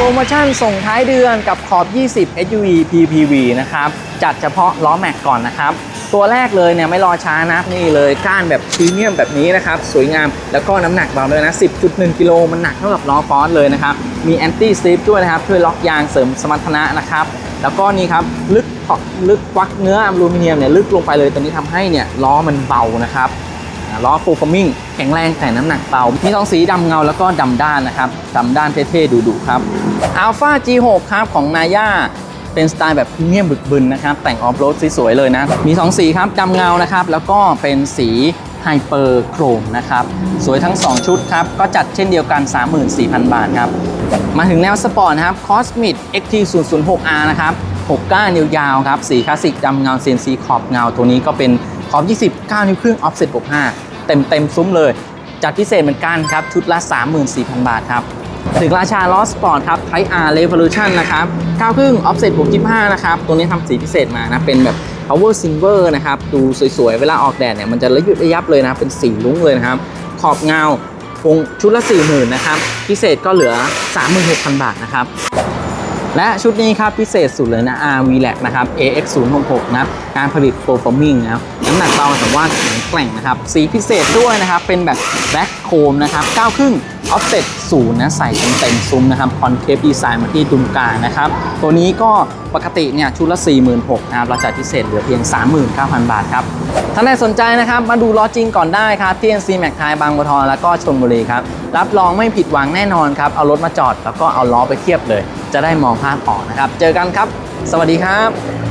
โปรโมชั่นส่งท้ายเดือนกับขอบ 20 SUV PPV นะครับ จัดเฉพาะล้อแม็กก่อนนะครับ ตัวแรกเลยเนี่ยไม่รอช้านะนี่เลยก้านแบบพรีเมียมแบบนี้นะครับ สวยงามแล้วก็น้ำหนักเบาด้วยนะ 10.1 กิโลมันหนักเท่ากับล้อฟอสเลยนะครับ มีแอนตี้ส i ปด้วยนะครับ ช่วยล็อกยางเสริมสมรรถนะนะครับ แล้วก็นี่ครับลึกลึกควักเนื้ออลูมิเนียมเนี่ยลึกลงไปเลยตัวนี้ทำให้เนี่ยล้อมันเบานะครับ ล้อฟูลฟอร์มิงแข็งแรงแต่น้ำหนักเบา มีสองสีดำเงาแล้วก็ดำด้านนะครับดำด้านเท่ๆดุๆครับ Alpha G6 ครับของนาย่าเป็นสไตล์แบบพรีเมียมบึกบึนนะครับ แต่งออฟโรดสวยๆเลยนะ มี 2 สีครับดำเงานะครับ แล้วก็เป็นสีไฮเปอร์โครมนะครับ สวยทั้ง 2 ชุดครับ ก็จัดเช่นเดียวกัน 34,000 บาทครับ มาถึงแนวสปอร์ตนะครับ Cosmic XT006R นะครับ 6ก้านยาวๆครับ สีคลาสสิกดำเงา CNC ขอบเงา ตัวนี้ก็เป็น ขอบ 20 9 นิ้วครึ่ง offset บวก5เต็มเต็มซุ้มเลย จัดพิเศษเหมือนกันครับ ชุดละ 34,000 บาทครับถึงราชาล้อสปอร์ตครับ Type R Revolution นะครับ9ครึ่ง offset บวก25นะครับ ตัวนี้ทำสีพิเศษมานะ เป็นแบบ power silver นะครับ ดูสวยๆ เวลาออกแดดเนี่ย มันจะระยุดระยับเลยนะ เป็นสีลุ้งเลยนะครับ ขอบเงาวงชุดละ 40,000นะครับ พิเศษก็เหลือ 36,000 บาทนะครับ และชุดนี้ครับพิเศษสุดเลยนะ RV l a c นะครับ AX 0 6 6นะครับการผลิตโปรฟอร์มิงนะครับน้ำหนักเบาแต่ว่าแข็งแกร่งนะครับ สีพิเศษด้วยนะครับ เป็นแบบแบล็กโคมนะครับ9ครึ่ง offset ศูนย์นะใส่เต็มๆซุ้มนะครับ concave design มาที่ดุมกลางนะครับ ตัวนี้ก็ปกติเนี่ยชุดละ 46,000นะครับเราจัดพิเศษเหลือเพียง 39,000 บาทครับท่านใดสนใจนะครับ มาดูล้อจริงก่อนได้ครับที่ NC Mac ไทยบางบัวทองแล้วก็ชลบุรีครับ รับรองไม่ผิดหวังแน่นอนครับ เอารถมาจอดแล้วก็เอาล้อไปเทียบเลย จะได้มองภาพออกนะครับ เจอกันครับ สวัสดีครับ